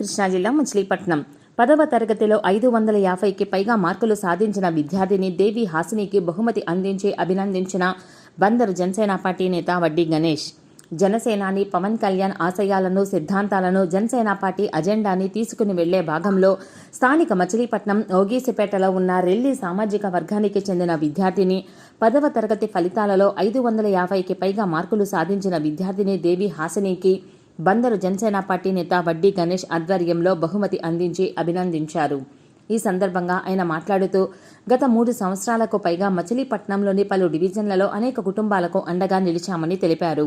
కృష్ణా జిల్లా మచిలీపట్నం. పదవ తరగతిలో ఐదు వందల యాభైకి పైగా మార్కులు సాధించిన విద్యార్థిని దేవి హాసినికి బహుమతి అందించి అభినందించిన బందరు జనసేన పార్టీ నేత వడ్డీ గణేష్. జనసేనాని పవన్ కళ్యాణ్ ఆశయాలను సిద్ధాంతాలను జనసేన పార్టీ అజెండాని తీసుకుని వెళ్ళే భాగంలో స్థానిక మచిలీపట్నం ఓగీసిపేటలో ఉన్న రెల్లి సామాజిక వర్గానికి చెందిన విద్యార్థిని పదవ తరగతి ఫలితాలలో ఐదు వందల యాభైకి పైగా మార్కులు సాధించిన విద్యార్థిని దేవి హాసినికి బందరు జనసేన పార్టీ నేత వడ్డీ గణేష్ ఆధ్వర్యంలో బహుమతి అందించి అభినందించారు. ఈ సందర్భంగా ఆయన మాట్లాడుతూ గత మూడు సంవత్సరాలకు పైగా మచిలీపట్నంలోని పలు డివిజన్లలో అనేక కుటుంబాలకు అండగా నిలిచామని తెలిపారు.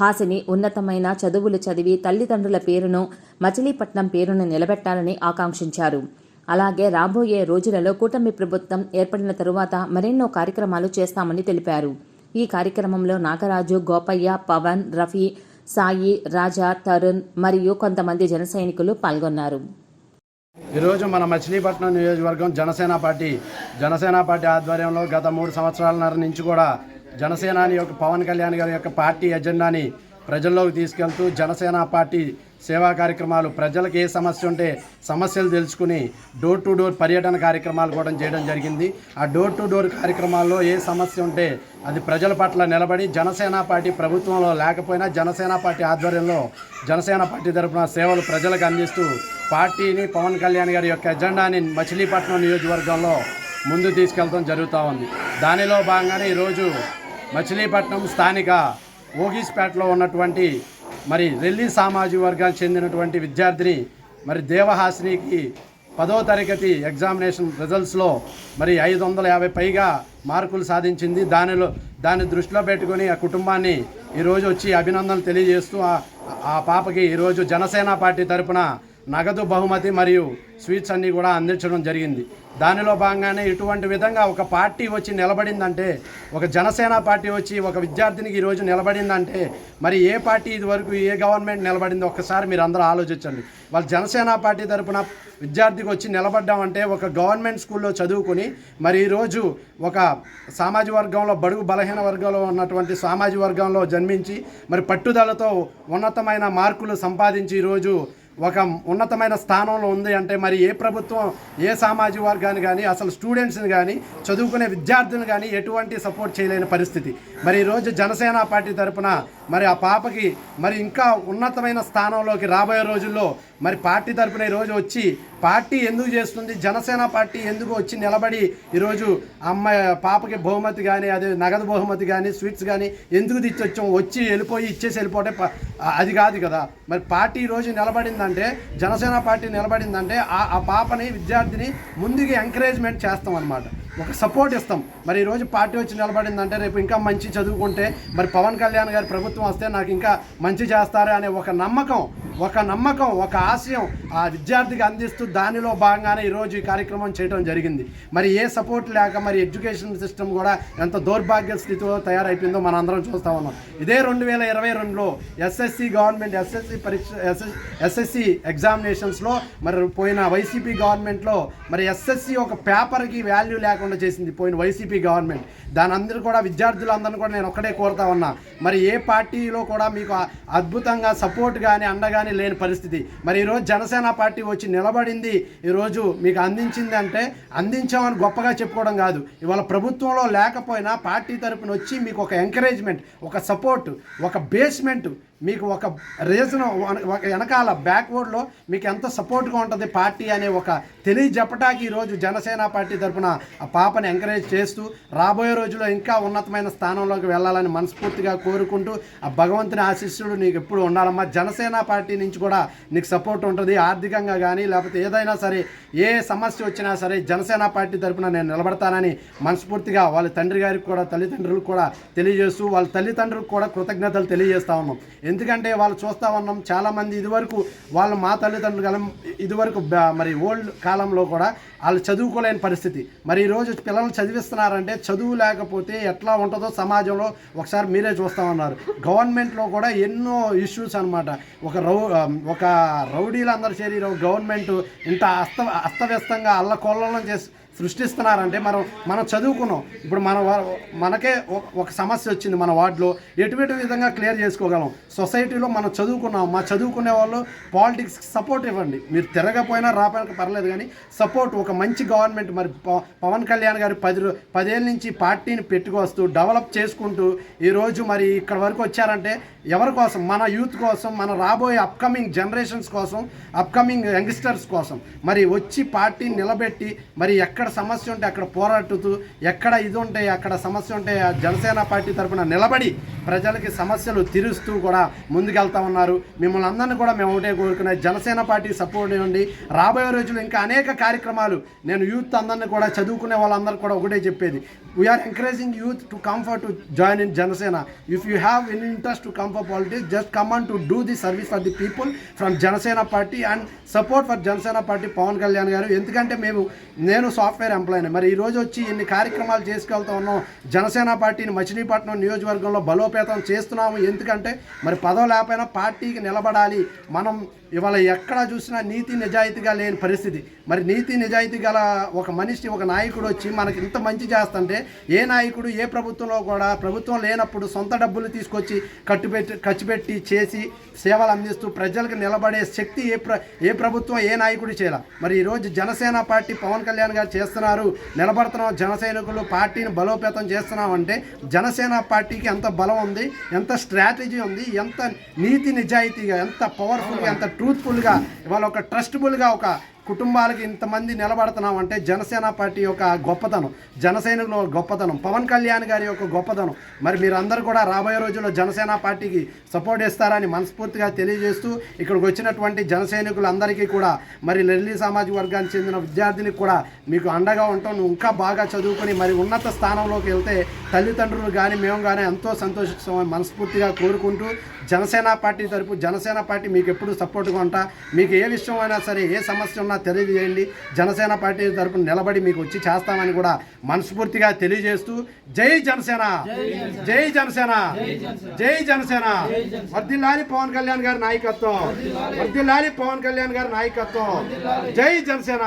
హాసిని ఉన్నతమైన చదువులు చదివి తల్లిదండ్రుల పేరును మచిలీపట్నం పేరును నిలబెట్టాలని ఆకాంక్షించారు. అలాగే రాబోయే రోజులలో కూటమి ప్రభుత్వం ఏర్పడిన తరువాత మరెన్నో కార్యక్రమాలు చేస్తామని తెలిపారు. ఈ కార్యక్రమంలో నాగరాజు గోపయ్య పవన్ రఫీ సాయి రాజా తరుణ్ మరియు కొంతమంది జన సైనికులు పాల్గొన్నారు. ఈరోజు మన మచిలీపట్నం నియోజకవర్గం జనసేన పార్టీ జనసేన పార్టీ ఆధ్వర్యంలో గత మూడు సంవత్సరాల నుంచి కూడా జనసేనాని యొక్క పవన్ కళ్యాణ్ గారి యొక్క పార్టీ ఎజెండాని ప్రజల్లోకి తీసుకెళ్తూ జనసేన పార్టీ సేవా కార్యక్రమాలు ప్రజలకు ఏ సమస్య ఉంటే సమస్యలు తెలుసుకుని డోర్ టు డోర్ పర్యటన కార్యక్రమాలు కూడా చేయడం జరిగింది. ఆ డోర్ టు డోర్ కార్యక్రమాల్లో ఏ సమస్య ఉంటే అది ప్రజల పట్ల నిలబడి జనసేన పార్టీ ప్రభుత్వంలో లేకపోయినా జనసేన పార్టీ ఆధ్వర్యంలో జనసేన పార్టీ తరఫున సేవలు ప్రజలకు అందిస్తూ పార్టీని పవన్ కళ్యాణ్ గారి యొక్క ఎజెండాని మచిలీపట్నం నియోజకవర్గంలో ముందు తీసుకెళ్తాం జరుగుతూ ఉంది. దానిలో భాగంగానే ఈరోజు మచిలీపట్నం స్థానిక ఓగిస్పేటలో ఉన్నటువంటి మరి రెల్లి సామాజిక వర్గానికి చెందినటువంటి విద్యార్థిని మరి దేవహాసినికి పదో తరగతి ఎగ్జామినేషన్ రిజల్ట్స్లో మరి ఐదు వందల యాభై పైగా మార్కులు సాధించింది. దానిలో దాన్ని దృష్టిలో పెట్టుకొని ఆ కుటుంబాన్ని ఈరోజు వచ్చి అభినందనలు తెలియజేస్తూ ఆ పాపకి ఈరోజు జనసేన పార్టీ తరపున నగదు బహుమతి మరియు స్వీట్స్ అన్నీ కూడా అందించడం జరిగింది. దానిలో భాగంగానే ఇటువంటి విధంగా ఒక పార్టీ వచ్చి నిలబడిందంటే ఒక జనసేన పార్టీ వచ్చి ఒక విద్యార్థినికి ఈరోజు నిలబడిందంటే మరి ఏ పార్టీ ఇది వరకు ఏ గవర్నమెంట్ నిలబడిందో ఒక్కసారి మీరు అందరూ ఆలోచించండి. వాళ్ళు జనసేన పార్టీ తరపున విద్యార్థికి వచ్చి నిలబడ్డామంటే ఒక గవర్నమెంట్ స్కూల్లో చదువుకుని మరి ఈరోజు ఒక సామాజిక వర్గంలో బడుగు బలహీన వర్గంలో ఉన్నటువంటి సామాజిక వర్గంలో జన్మించి మరి పట్టుదలతో ఉన్నతమైన మార్కులు సంపాదించి ఈరోజు ఒక ఉన్నతమైన స్థానంలో ఉంది అంటే మరి ఏ ప్రభుత్వం ఏ సామాజిక వర్గాన్ని కానీ అసలు స్టూడెంట్స్ని కానీ చదువుకునే విద్యార్థులను కానీ ఎటువంటి సపోర్ట్ చేయలేని పరిస్థితి. మరి ఈరోజు జనసేన పార్టీ తరఫున మరి ఆ పాపకి మరి ఇంకా ఉన్నతమైన స్థానంలోకి రాబోయే రోజుల్లో మరి పార్టీ తరపున ఈరోజు వచ్చి పార్టీ ఎందుకు చేస్తుంది? జనసేన పార్టీ ఎందుకు వచ్చి నిలబడి ఈరోజు అమ్మాయి పాపకి బహుమతి కానీ అదే నగదు బహుమతి కానీ స్వీట్స్ కానీ ఎందుకు తెచ్చొచ్చాం వచ్చి వెళ్ళిపోయి ఇచ్చేసి వెళ్ళిపోతే ప- అది కాదు కదా. మరి పార్టీ ఈరోజు నిలబడిందంటే జనసేన పార్టీ నిలబడిందంటే ఆ ఆ పాపని విద్యార్థిని ముందుగా ఎంకరేజ్మెంట్ చేస్తాం అనమాట ఒక సపోర్ట్ ఇస్తాం. మరి ఈరోజు పార్టీ వచ్చి నిలబడిందంటే రేపు ఇంకా మంచి చదువుకుంటే మరి పవన్ కళ్యాణ్ గారి ప్రభుత్వం వస్తే నాకు ఇంకా మంచి చేస్తారు అనే ఒక నమ్మకం ఒక నమ్మకం ఒక ఆశయం ఆ విద్యార్థికి అందిస్తూ దానిలో భాగంగానే ఈరోజు ఈ కార్యక్రమం చేయడం జరిగింది. మరి ఏ సపోర్ట్ లేక మరి ఎడ్యుకేషన్ సిస్టమ్ కూడా ఎంత దౌర్భాగ్య స్థితిలో తయారైపోయిందో మనం అందరం చూస్తూ ఉన్నాం. ఇదే రెండు వేల ఇరవై రెండులో ఎస్ఎస్సి గవర్నమెంట్ ఎస్ఎస్సి పరీక్ష ఎస్ఎస్సి ఎగ్జామినేషన్స్లో మరి పోయిన వైసీపీ గవర్నమెంట్లో మరి ఎస్ఎస్సి ఒక పేపర్కి వాల్యూ లేకుండా చేసింది పోయిన వైసీపీ గవర్నమెంట్. దాని అందరూ కూడా విద్యార్థులందరినీ కూడా నేను ఒక్కటే కోరుతా ఉన్నా. మరి ఏ పార్టీలో కూడా మీకు అద్భుతంగా సపోర్ట్ కానీ అండ కానీ లేని పరిస్థితి. మరి ఈరోజు జనసేన పార్టీ వచ్చి నిలబడింది. ఈరోజు మీకు అందించింది అంటే అందించామని గొప్పగా చెప్పుకోవడం కాదు. ఇవాళ ప్రభుత్వంలో లేకపోయినా పార్టీ తరపున వచ్చి మీకు ఒక ఎంకరేజ్మెంట్ ఒక సపోర్ట్ ఒక బేస్మెంట్ మీకు ఒక రీజన్ ఒక వెనకాల బ్యాక్వర్డ్లో మీకు ఎంత సపోర్ట్గా ఉంటుంది పార్టీ అనే ఒక తెలియజెప్పటానికి ఈరోజు జనసేన పార్టీ తరపున ఆ పాపని ఎంకరేజ్ చేస్తూ రాబోయే రోజుల్లో ఇంకా ఉన్నతమైన స్థానంలోకి వెళ్ళాలని మనస్ఫూర్తిగా కోరుకుంటూ ఆ భగవంతుని ఆశీస్సుడు నీకు ఎప్పుడు ఉండాలమ్మా. జనసేన పార్టీ నుంచి కూడా నీకు సపోర్ట్ ఉంటుంది. ఆర్థికంగా కానీ లేకపోతే ఏదైనా సరే ఏ సమస్య వచ్చినా సరే జనసేన పార్టీ తరఫున నేను నిలబడతానని మనస్ఫూర్తిగా వాళ్ళ తండ్రి గారికి కూడా తల్లిదండ్రులకు కూడా తెలియజేస్తూ వాళ్ళ తల్లిదండ్రులకు కూడా కృతజ్ఞతలు తెలియజేస్తా ఉన్నాం. ఎందుకంటే వాళ్ళు చూస్తూ ఉన్నాం చాలామంది ఇదివరకు వాళ్ళు మా తల్లిదండ్రులు కాలం ఇదివరకు మరి ఓల్డ్ కాలంలో కూడా వాళ్ళు చదువుకోలేని పరిస్థితి. మరి ఈరోజు పిల్లల్ని చదివిస్తున్నారంటే చదువు లేకపోతే ఎట్లా ఉంటుందో సమాజంలో ఒకసారి మీరే చూస్తా ఉన్నారు. గవర్నమెంట్లో కూడా ఎన్నో ఇష్యూస్ అనమాట ఒక రౌ ఒక రౌడీలందరూ చేరి గవర్నమెంట్ ఇంత అస్త అస్తవ్యస్తంగా అల్లకొల్లం చేసి సృష్టిస్తున్నారంటే మనం మనం చదువుకున్నాం. ఇప్పుడు మన మనకే ఒక- సమస్య వచ్చింది మన వార్డులో. ఎటువంటి విధంగా క్లియర్ చేసుకోగలం? సొసైటీలో మనం చదువుకున్నాం. మా చదువుకునే వాళ్ళు పాలిటిక్స్కి సపోర్ట్ ఇవ్వండి. మీరు తిరగపోయినా రాపోయినా పర్లేదు కానీ సపోర్ట్. ఒక మంచి గవర్నమెంట్ మరి పవన్ కళ్యాణ్ గారు పది పదేళ్ళ నుంచి పార్టీని పెట్టుకొస్తూ డెవలప్ చేసుకుంటూ ఈరోజు మరి ఇక్కడ వరకు వచ్చారంటే ఎవరి కోసం? మన యూత్ కోసం మన రాబోయే అప్కమింగ్ జనరేషన్స్ కోసం అప్కమింగ్ యంగ్స్టర్స్ కోసం. మరి వచ్చి పార్టీని నిలబెట్టి మరి ఎక్కడ సమస్య ఉంటే అక్కడ పోరాడుతూ ఎక్కడ ఇది ఉంటే అక్కడ సమస్య ఉంటే ఆ జనసేన పార్టీ తరపున నిలబడి ప్రజలకి సమస్యలు తీరుస్తూ కూడా ముందుకెళ్తా ఉన్నారు. మిమ్మల్ని అందరినీ కూడా మేము ఒకటే కోరుకునే జనసేన పార్టీ సపోర్ట్ ఇవ్వండి. రాబోయే రోజులు ఇంకా అనేక కార్యక్రమాలు నేను యూత్ అందరినీ కూడా చదువుకునే వాళ్ళందరూ కూడా ఒకటే చెప్పేది. We are encouraging youth to comfort to join in Janasena if you have any interest to come for politics just come on to do the service for the people from Janasena party and support for Janasena party Pawan Kalyan garu. ఎందుకంటే మేము నేను software ఎంప్లాయీని మరి ఈ రోజు వచ్చి ఇన్ని కార్యక్రమాలు చేసుకెళ్తా ఉన్నాం. జనసేన పార్టీని మచిలీపట్నం నియోజకవర్గంలో బలోపేతం చేస్తున్నాము. ఎందుకంటే మరి పదవి లేకపోయినా పార్టీకి నిలబడాలి. మనం ఇవాళ ఎక్కడ చూసినా నీతి నిజాయితీగా లేని పరిస్థితి. మరి నీతి నిజాయితీ గల ఒక మనిషి ఒక నాయకుడు వచ్చి మనకి ఇంత మంచి చేస్తుంటే ఏ నాయకుడు ఏ ప్రభుత్వంలో కూడా ప్రభుత్వం లేనప్పుడు సొంత డబ్బులు తీసుకొచ్చి కట్టుపెట్టి ఖర్చు పెట్టి చేసి సేవలు అందిస్తూ ప్రజలకు నిలబడే శక్తి ఏ ప్ర ఏ ప్రభుత్వం ఏ నాయకుడు చేయాల. మరి ఈరోజు జనసేన పార్టీ పవన్ కళ్యాణ్ గారు చేస్తున్నారు. నిలబడుతున్నాం జనసైనికులు పార్టీని బలోపేతం చేస్తున్నాం అంటే జనసేన పార్టీకి ఎంత బలం ఉంది ఎంత స్ట్రాటజీ ఉంది ఎంత నీతి నిజాయితీగా ఎంత పవర్ఫుల్గా ఎంత ట్రూత్ఫుల్గా ఇవాళ ఒక ట్రస్టబుల్గా ఒక కుటుంబాలకి ఇంతమంది నిలబడుతున్నాం అంటే జనసేన పార్టీ యొక్క గొప్పతనం జనసైనికుల గొప్పతనం పవన్ కళ్యాణ్ గారి యొక్క గొప్పతనం. మరి మీరందరూ కూడా రాబోయే రోజుల్లో జనసేన పార్టీకి సపోర్ట్ ఇస్తారని మనస్ఫూర్తిగా తెలియజేస్తూ ఇక్కడికి వచ్చినటువంటి జనసైనికులందరికీ కూడా మరి లెల్లి సామాజిక వర్గానికి చెందిన విద్యార్థినికి కూడా మీకు అండగా ఉంటాం ఇంకా బాగా చదువుకొని మరి ఉన్నత స్థానంలోకి వెళ్తే తల్లిదండ్రులు కానీ మేము కానీ ఎంతో సంతోషిస్తామని మనస్ఫూర్తిగా కోరుకుంటూ జనసేన పార్టీ తరపు జనసేన పార్టీ మీకు ఎప్పుడు సపోర్ట్గా ఉంటా మీకు ఏ విషయమైనా సరే ఏ సమస్య ఉన్నా తెలియజేయండి. జనసేన పార్టీ తరపున నిలబడి మీకు వచ్చి చేస్తామని కూడా మనస్ఫూర్తిగా తెలియజేస్తూ జై జనసేన. జై జనసేన. జై జనసేన. వర్దిల్లాలి పవన్ కళ్యాణ్ గారి నాయకత్వం. వర్దిల్లాలి పవన్ కళ్యాణ్ గారి నాయకత్వం. జై జనసేన.